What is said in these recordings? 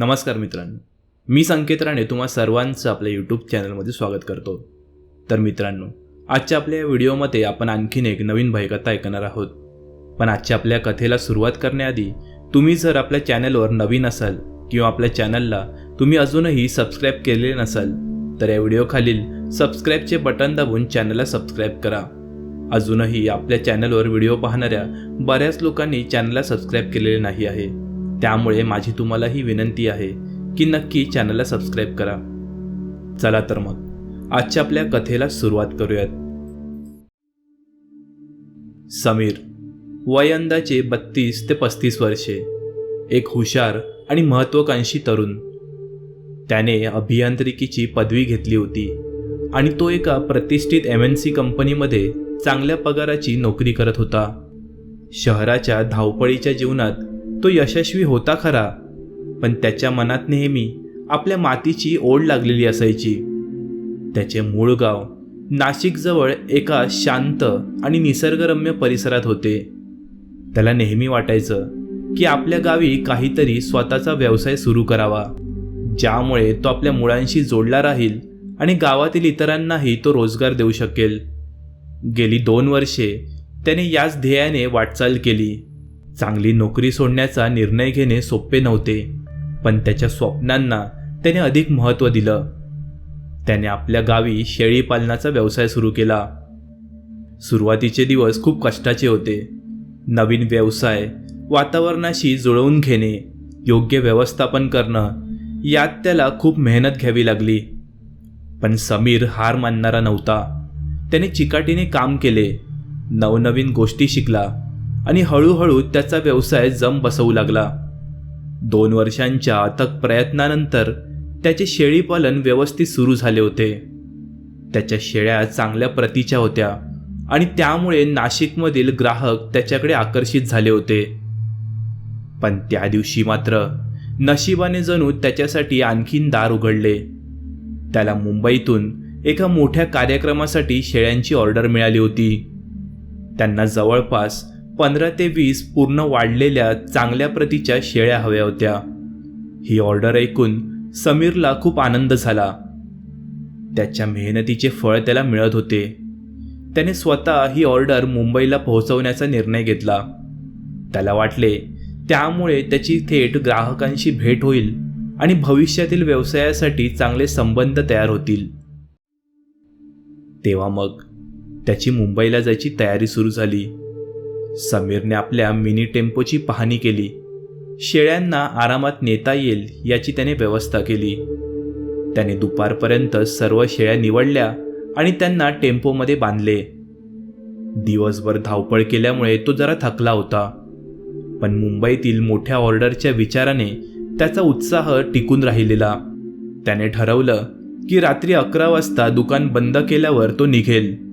नमस्कार मित्रांनो. मी संकेत राणे तुम्हा सर्वांचं आपल्या यूट्यूब चॅनलमध्ये स्वागत करतो. तर मित्रांनो आजच्या आपल्या या व्हिडिओमध्ये आपण आणखीन एक नवीन भयकथा ऐकणार आहोत. पण आजच्या आपल्या कथेला सुरुवात करण्याआधी तुम्ही जर आपल्या चॅनलवर नवीन असाल किंवा आपल्या चॅनलला तुम्ही अजूनही सबस्क्राईब केलेले नसाल तर या व्हिडिओखालील सबस्क्राईबचे बटन दाबून चॅनलला सबस्क्राईब करा. अजूनही आपल्या चॅनलवर व्हिडिओ पाहणाऱ्या बऱ्याच लोकांनी चॅनलला सबस्क्राईब केलेले नाही आहे. त्यामुळे माझी तुम्हाला ही विनंती आहे की नक्की चॅनलला सबस्क्राईब करा. चला तर मग आजच्या आपल्या कथेला सुरुवात करूयात. समीर वय अंदाजे बत्तीस ते पस्तीस वर्षे एक हुशार आणि महत्वाकांक्षी तरुण. त्याने अभियांत्रिकीची पदवी घेतली होती आणि तो एका प्रतिष्ठित एम एन सी कंपनीमध्ये चांगल्या पगाराची नोकरी करत होता. शहराच्या धावपळीच्या जीवनात तो यशस्वी होता खरा पण त्याच्या मनात नेहमी आपल्या मातीची ओढ लागलेली असायची. त्याचे मूळ गाव नाशिकजवळ एका शांत आणि निसर्गरम्य परिसरात होते. त्याला नेहमी वाटायचं की आपल्या गावी काहीतरी स्वतःचा व्यवसाय सुरू करावा ज्यामुळे तो आपल्या मुळांशी जोडला राहील आणि गावातील इतरांनाही तो रोजगार देऊ शकेल. गेली दोन वर्षे त्याने याच ध्येयाने वाटचाल केली. चांगली नोकरी सोडण्याचा निर्णय घेणे सोपे नव्हते पण त्याच्या स्वप्नांना त्याने अधिक महत्त्व दिलं. त्याने आपल्या गावी शेळी पालनाचा व्यवसाय सुरू केला. सुरुवातीचे दिवस खूप कष्टाचे होते. नवीन व्यवसाय वातावरणाशी जुळवून घेणे योग्य व्यवस्थापन करणं यात त्याला खूप मेहनत घ्यावी लागली. पण समीर हार मानणारा नव्हता. त्याने चिकाटीने काम केले नवनवीन गोष्टी शिकला. आणि हळूहळू त्याचा व्यवसाय जम बसवू लागला. दोन वर्षांच्या अथक प्रयत्नानंतर त्याचे शेळीपालन व्यवस्थित सुरू झाले होते. त्याच्या शेळ्या चांगल्या प्रतीच्या होत्या आणि त्यामुळे नाशिकमधील ग्राहक त्याच्याकडे आकर्षित झाले होते. पण त्या दिवशी मात्र नशिबाने जणू त्याच्यासाठी आणखीन दार उघडले. त्याला मुंबईतून एका मोठ्या कार्यक्रमासाठी शेळ्यांची ऑर्डर मिळाली होती. त्यांना जवळपास पंधरा ते वीस पूर्ण वाढलेल्या चांगल्या प्रतीच्या शेळ्या हव्या होत्या. ही ऑर्डर ऐकून समीरला खूप आनंद झाला. त्याच्या मेहनतीचे फळ त्याला मिळत होते. त्याने स्वतः ही ऑर्डर मुंबईला पोहोचवण्याचा निर्णय घेतला. त्याला वाटले त्यामुळे त्याची थेट ग्राहकांशी भेट होईल आणि भविष्यातील व्यवसायासाठी चांगले संबंध तयार होतील. तेव्हा मग त्याची मुंबईला जायची तयारी सुरू झाली. समीरने आपल्या मिनी टेम्पोची पाहणी केली. शेळ्यांना आरामात नेता येईल याची त्याने व्यवस्था केली. त्याने दुपारपर्यंत सर्व शेळ्या निवडल्या आणि त्यांना टेम्पोमध्ये बांधले. दिवसभर धावपळ केल्यामुळे तो जरा थकला होता. पण मुंबईतील मोठ्या ऑर्डरच्या विचाराने त्याचा उत्साह टिकून राहिलेला. त्याने ठरवलं की रात्री अकरा वाजता दुकान बंद केल्यावर तो निघेल.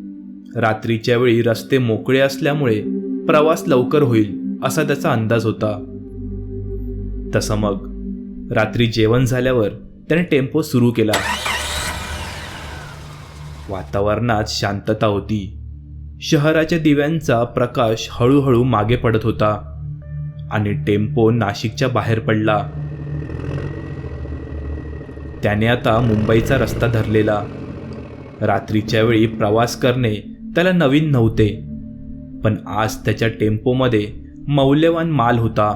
रात्रीच्या वेळी रस्ते मोकळे असल्यामुळे प्रवास लवकर होईल असा त्याचा अंदाज होता. तसं मग रात्री जेवण झाल्यावर त्याने टेम्पो सुरू केला. वातावरणात शांतता होती. शहराच्या दिव्यांचा प्रकाश हळूहळू मागे पडत होता आणि टेम्पो नाशिकच्या बाहेर पडला. त्याने आता मुंबईचा रस्ता धरलेला. रात्रीच्या वेळी प्रवास करणे त्याला नवीन नव्हते. पण आज त्याच्या टेम्पोमध्ये मौल्यवान माल होता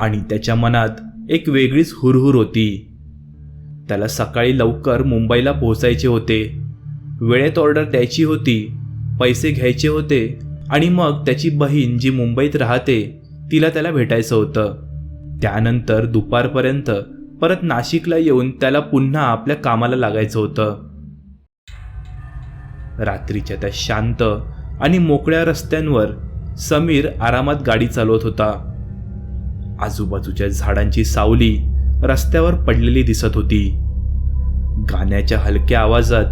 आणि त्याच्या मनात एक वेगळीच हुरहुर होती. त्याला सकाळी लवकर मुंबईला पोहोचायचे होते. वेळेत ऑर्डर द्यायची होती पैसे घ्यायचे होते आणि मग त्याची बहीण जी मुंबईत राहते तिला त्याला भेटायचं होतं. त्यानंतर दुपारपर्यंत परत नाशिकला येऊन त्याला पुन्हा आपल्या कामाला लागायचं होतं. रात्रीच्या त्या शांत आणि मोकळ्या रस्त्यांवर समीर आरामात गाडी चालवत होता. आजूबाजूच्या झाडांची सावली रस्त्यावर पडलेली दिसत होती. गाण्याच्या हलक्या आवाजात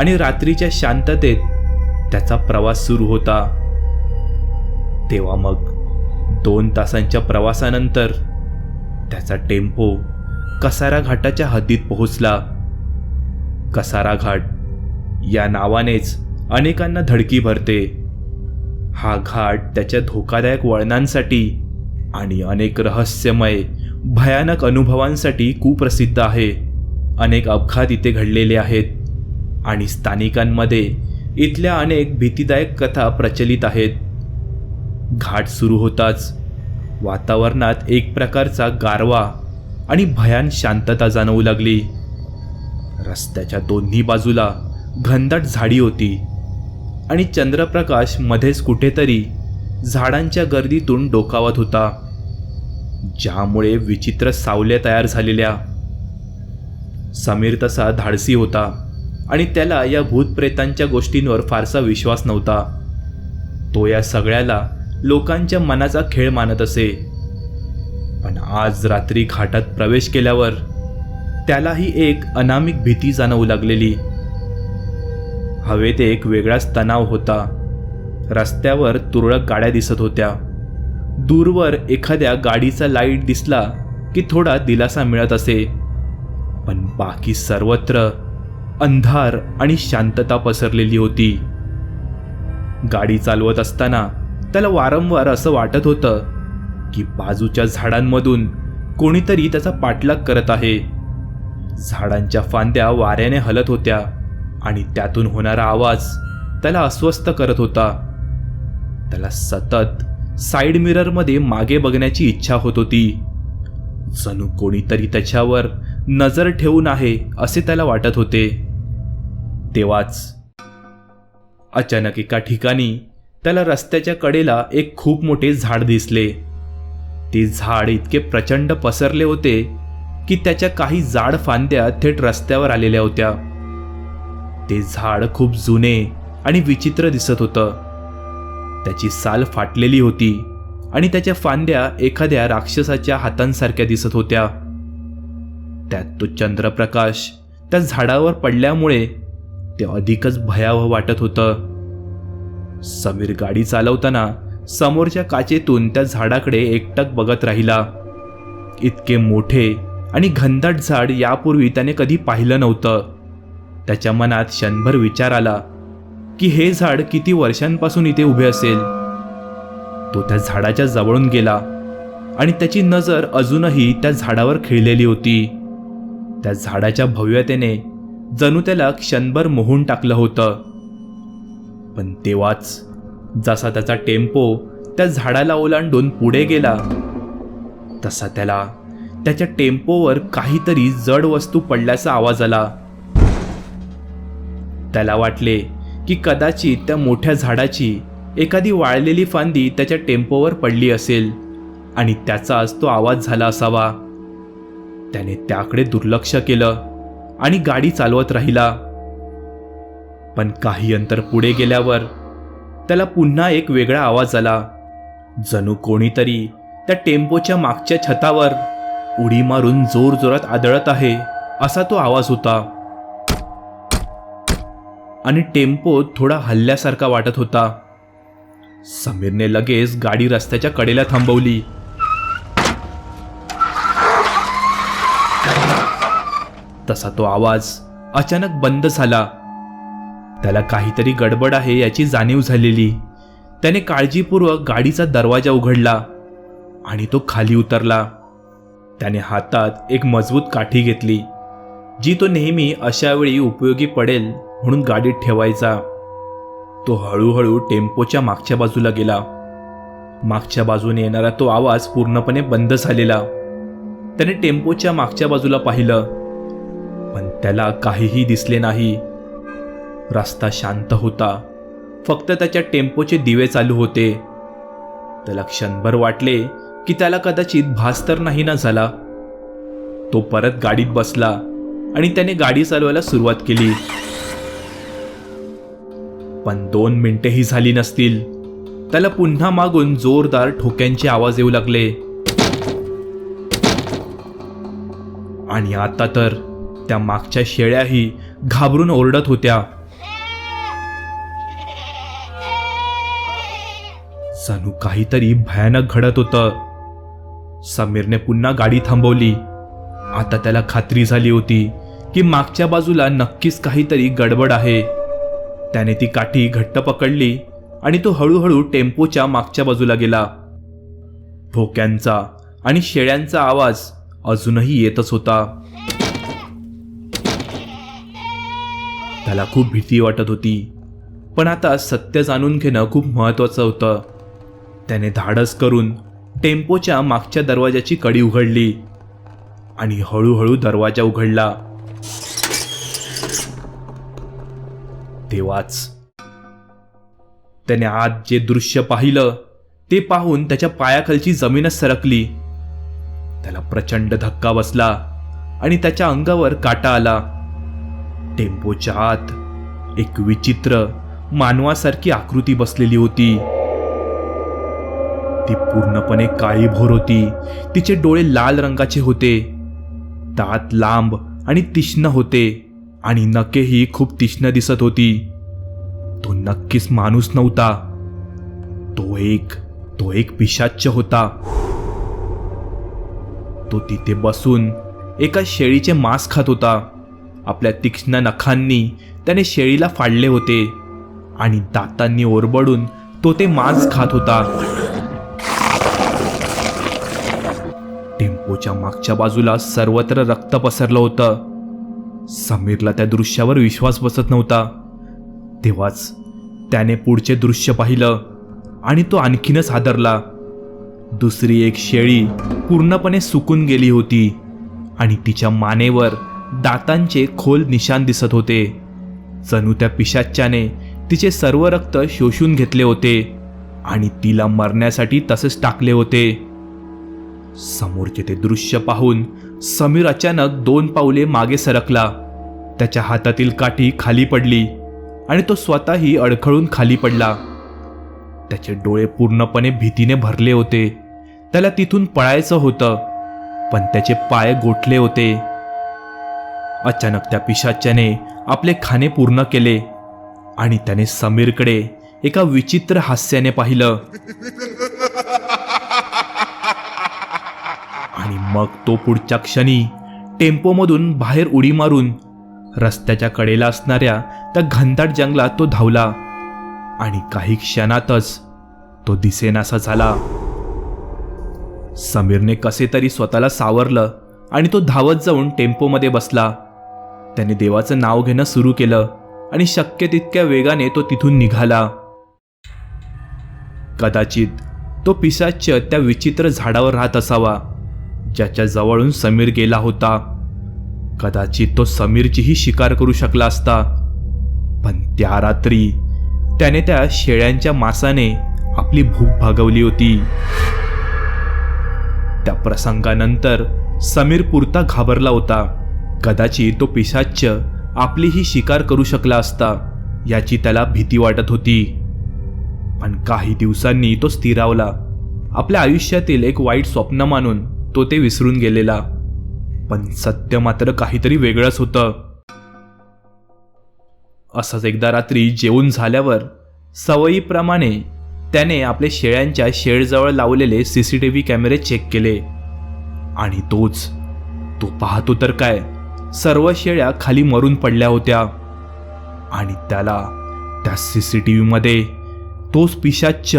आणि रात्रीच्या शांततेत त्याचा प्रवास सुरू होता. तेव्हा मग दोन तासांच्या प्रवासानंतर त्याचा टेम्पो कसारा घाटाच्या हद्दीत पोहोचला. कसारा घाट या नावानेच अनेकांना धडकी भरते. हा घाट त्याच्या धोकादायक वळणांसाठी आणि अनेक रहस्यमय भयानक अनुभवांसाठी कुप्रसिद्ध आहे. अनेक अपघात इथे घडलेले आहेत आणि स्थानिकांमध्ये इथल्या अनेक भीतीदायक कथा प्रचलित आहेत. घाट सुरू होताच वातावरणात एक प्रकारचा गारवा आणि भयान शांतता जाणवू लागली. रस्त्याच्या दोन्ही बाजूला घनदाट झाडी होती. आणि चंद्रप्रकाश मध्येच कुठेतरी झाडांच्या गर्दीतून डोकावत होता ज्यामुळे विचित्र सावल्या तयार झालेल्या. समीर तसा धाडसी होता आणि त्याला या भूतप्रेतांच्या गोष्टींवर फारसा विश्वास नव्हता. तो या सगळ्याला लोकांच्या मनाचा खेळ मानत असे. पण आज रात्री घाटात प्रवेश केल्यावर त्यालाही एक अनामिक भीती जाणवू लागलेली. हवेत एक वेगळाच तणाव होता. रस्त्यावर तुरळक गाड्या दिसत होत्या. दूरवर एखाद्या गाडीचा लाइट दिसला की थोडा दिलासा मिळत असे. पण बाकी सर्वत्र अंधार आणि शांतता पसरलेली होती. गाडी चालवत असताना त्याला वारंवार असं वाटत होतं की बाजूच्या झाडांमधून कोणीतरी त्याचा पाठलाग करत आहे. झाडांच्या फांद्या वाऱ्याने हलत होत्या. आणि त्यातून होणारा आवाज त्याला अस्वस्थ करत होता. त्याला सतत साईड मिररमध्ये मागे बघण्याची इच्छा होत होती. जणू कोणीतरी त्याच्यावर नजर ठेवून आहे असे त्याला वाटत होते. तेव्हाच अचानक एका ठिकाणी त्याला रस्त्याच्या कडेला एक खूप मोठे झाड दिसले. ते झाड इतके प्रचंड पसरले होते की त्याच्या काही जाड फांद्या थेट रस्त्यावर आलेल्या होत्या. ते झाड खूप जुने आणि विचित्र दिसत होतं. त्याची साल फाटलेली होती आणि त्याच्या फांद्या एखाद्या राक्षसाच्या हातांसारख्या दिसत होत्या. त्यात तो चंद्रप्रकाश त्या झाडावर पडल्यामुळे ते अधिकच भयावह वाटत होतं. समीर गाडी चालवताना समोरच्या काचेतून त्या झाडाकडे एकटक बघत राहिला. इतके मोठे आणि घनदाट झाड यापूर्वी त्याने कधी पाहिलं नव्हतं. त्याच्या मनात क्षणभर विचार आला की हे झाड किती वर्षांपासून इथे उभे असेल? तो त्या झाडाच्या जवळून गेला आणि त्याची नजर अजूनही त्या झाडावर खिळलेली होती. त्या झाडाच्या भव्यतेने जणू त्याला क्षणभर मोहून टाकलं होतं. पण तेव्हाच जसा त्याचा टेम्पो त्या झाडाला ओलांडून पुढे गेला तसा त्याला त्याच्या टेम्पोवर काहीतरी जड वस्तू पडल्याचा आवाज आला. त्याला वाटले की कदाचित त्या मोठ्या झाडाची एखादी वाळलेली फांदी त्याच्या टेम्पोवर पडली असेल आणि त्याचाच तो आवाज झाला असावा. त्याने त्याकडे दुर्लक्ष केलं आणि गाडी चालवत राहिला. पण काही अंतर पुढे गेल्यावर त्याला पुन्हा एक वेगळा आवाज आला. जणू कोणीतरी त्या टेम्पोच्या मागच्या छतावर उडी मारून जोर जोरात आदळत आहे असा तो आवाज होता. आणि टेम्पो थोडा हल्ल्यासारखा वाटत होता. समीरने लगेच गाडी रस्त्याच्या कडेला थांबवली. तसा तो आवाज अचानक बंद झाला. त्याला काहीतरी गडबड आहे याची जाणीव झालेली. त्याने काळजीपूर्वक गाडीचा दरवाजा उघडला आणि तो खाली उतरला. त्याने हातात एक मजबूत काठी घेतली जी तो नेहमी अशावेळी उपयोगी पडेल म्हणून गाडीत ठेवायचा. तो हळूहळू टेम्पोच्या मागच्या बाजूला गेला. मागच्या बाजूने येणारा तो आवाज पूर्णपणे बंद झालेला. त्याने टेम्पोच्या मागच्या बाजूला पाहिलं. पण त्याला काहीही दिसले नाही. रस्ता शांत होता. फक्त त्याच्या टेम्पोचे दिवे चालू होते. त्याला क्षणभर वाटले की त्याला कदाचित भास तर नाही ना झाला. तो परत गाडीत बसला आणि त्याने गाडी चालवायला सुरुवात केली. पण दोन मिनिटेही झाली नसतील. त्याला पुन्हा मागून जोरदार ठोक्यांचे आवाज येऊ लागले. आणि आता तर त्या मागच्या शेळ्याही घाबरून ओरडत होत्या. जणू काहीतरी भयानक घडत होतं. समीरने पुन्हा गाडी थांबवली. आता त्याला खात्री झाली होती की मागच्या बाजूला नक्कीच काहीतरी गडबड आहे. त्याने ती काठी घट्ट पकडली आणि तो हळूहळू टेम्पोच्या मागच्या बाजूला गेला. भोक्यांचा आणि शेळ्यांचा आवाज अजूनही येतच होता. त्याला खूप भीती वाटत होती पण आता सत्य जाणून घेणं खूप महत्वाचं होतं. त्याने धाडस करून टेम्पोच्या मागच्या दरवाजाची कडी उघडली आणि हळूहळू दरवाजा उघडला. तेव्हाच त्याने आज जे दृश्य पाहिलं ते पाहून त्याच्या पायाखालची जमीनच सरकली. त्याला प्रचंड धक्का बसला आणि त्याच्या अंगावर काटा आला. टेम्पोच्या आत एक विचित्र मानवासारखी आकृती बसलेली होती. ती पूर्णपणे काळीभोर होती. तिचे डोळे लाल रंगाचे होते. दात लांब आणि तीक्ष्ण होते. आणि नकेही खूप तीक्ष्ण दिसत होती. तो नक्कीच माणूस नव्हता. तो एक तो एक पिशाच्च होता. तो तिथे बसून एका शेळीचे मांस खात होता. आपल्या तीक्ष्ण नखांनी त्याने शेळीला फाडले होते आणि दातांनी ओरबडून तो ते मांस खात होता. टेम्पोच्या मागच्या बाजूला सर्वत्र रक्त पसरलं होतं. समीरला त्या दृश्यावर विश्वास बसत नव्हता. तेव्हाच त्याने पुढचे दृश्य पाहिलं आणि तो आणखीनच हादरला. दुसरी एक शेळी पूर्णपणे सुकून गेली होती आणि तिच्या मानेवर दातांचे खोल निशान दिसत होते. जणू त्या पिशाच्याने तिचे सर्व रक्त शोषून घेतले होते आणि तिला मरण्यासाठी तसेच टाकले होते. समोरचे ते दृश्य पाहून समीर अचानक दोन पावले मागे सरकला. त्याच्या हातातील काठी खाली पडली आणि तो स्वतःही अडखळून खाली पडला. त्याचे डोळे पूर्णपणे भीतीने भरले होते. त्याला तिथून पळायचं होतं पण त्याचे पाय गोठले होते. अचानक त्या पिशाच्याने आपले खाणे पूर्ण केले आणि त्याने समीरकडे एका विचित्र हास्याने पाहिलं आणि मग तो पुढच्या क्षणी टेम्पोमधून बाहेर उडी मारून रस्त्याच्या कडेला असणाऱ्या त्या घनदाट जंगलात तो धावला. आणि काही क्षणातच तो दिसेनासा झाला. समीरने कसे तरी स्वतःला सावरलं आणि तो धावत जाऊन टेम्पोमध्ये बसला. त्याने देवाचं नाव घेणं सुरू केलं आणि शक्य तितक्या वेगाने तो तिथून निघाला. कदाचित तो पिशाच्य त्या विचित्र झाडावर राहत असावा. ज्याच्या जवळून समीर गेला होता. कदाचित तो समीरचीही शिकार करू शकला असता. पण त्या रात्री त्याने त्या शेळ्यांच्या मासाने आपली भूक भागवली होती. त्या प्रसंगानंतर समीर पुरता घाबरला होता. कदाचित तो पिशाच्य आपलीही शिकार करू शकला असता याची त्याला भीती वाटत होती. पण काही दिवसांनी तो स्थिरावला. आपल्या आयुष्यातील एक वाईट स्वप्न मानून तो ते विसरून गेलेला. पण सत्य मात्र काहीतरी वेगळंच होतं. असंच एकदा रात्री जेवून झाल्यावर सवयीप्रमाणे त्याने आपल्या शेळ्यांच्या शेळजवळ लावलेले सी सी टी व्ही कॅमेरे चेक केले. आणि तोच तो पाहतो तर काय सर्व शेळ्या खाली मरून पडल्या होत्या. आणि त्याला त्या सी सी टी व्हीमध्ये तोच पिशाच्च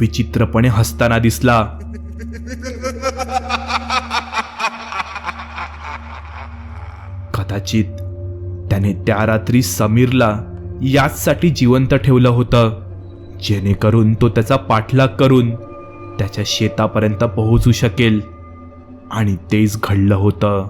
विचित्रपणे हसताना दिसला. कदाचित त्याने त्या रात्री समीरला याचसाठी जिवंत ठेवलं होतं जेणेकरून तो त्याचा पाठलाग करून त्याच्या शेतापर्यंत पोहोचू शकेल. आणि तेच घडलं होतं.